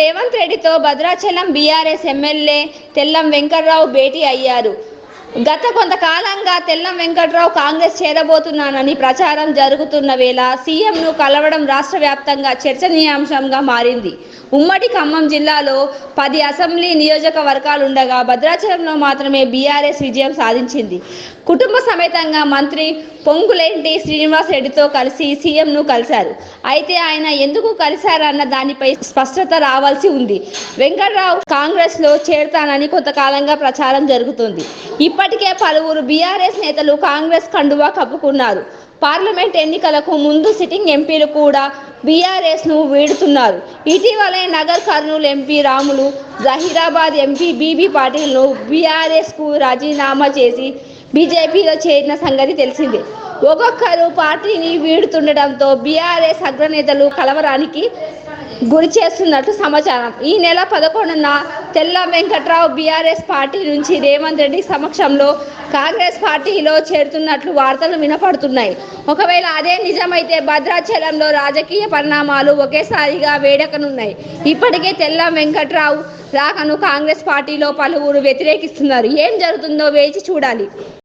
రేవంత్ రెడ్డితో Bhadrachalam BRS MLA Tellam Venkatrao భేటీ అయ్యారు. గత కొంతకాలంగా తెల్లం వెంకట్రావు కాంగ్రెస్ చేరబోతున్నానని ప్రచారం జరుగుతున్న వేళ సీఎంను కలవడం రాష్ట్ర వ్యాప్తంగా చర్చనీయాంశంగా మారింది. ఉమ్మడి ఖమ్మం జిల్లాలో పది అసెంబ్లీ నియోజకవర్గాలుండగా భద్రాచలంలో మాత్రమే బీఆర్ఎస్ విజయం సాధించింది. కుటుంబ సమేతంగా మంత్రి పొంగులేంటి శ్రీనివాస్ రెడ్డితో కలిసి సీఎంను కలిశారు. అయితే ఆయన ఎందుకు కలిశారన్న దానిపై స్పష్టత రావాల్సి ఉంది. వెంకట్రావు కాంగ్రెస్లో చేరుతానని చేరతానని కొంతకాలంగా ప్రచారం జరుగుతుంది. ఇప్పటికే పలువురు బీఆర్ఎస్ నేతలు కాంగ్రెస్ కండువా కప్పుకున్నారు. పార్లమెంట్ ఎన్నికలకు ముందు సిట్టింగ్ ఎంపీలు కూడా బీఆర్ఎస్ను వీడుతున్నారు. ఇటీవలే Nagar Kurnool MP Ramulu Zaheerabad MP B పాటిల్ను బీఆర్ఎస్కు రాజీనామా చేసి బీజేపీలో చేరిన సంగతి తెలిసిందే. ఒక్కొక్కరు పార్టీని వీడుతుండటంతో బీఆర్ఎస్ అగ్రనేతలు కలవరానికి గురి చేస్తున్నట్టు సమాచారం. ఈ నెల పదకొండున తెల్ల వెంకట్రావు బీఆర్ఎస్ పార్టీ నుంచి రేవంత్ రెడ్డి సమక్షంలో కాంగ్రెస్ పార్టీలో చేరుతున్నట్లు వార్తలు వినపడుతున్నాయి. ఒకవేళ అదే నిజమైతే భద్రాచలంలో రాజకీయ పరిణామాలు ఒకేసారిగా వేడెక్కనున్నాయి. ఇప్పటికే తెల్ల వెంకట్రావు రాకను కాంగ్రెస్ పార్టీలో పలువురు వ్యతిరేకిస్తున్నారు. ఏం జరుగుతుందో వేచి చూడాలి.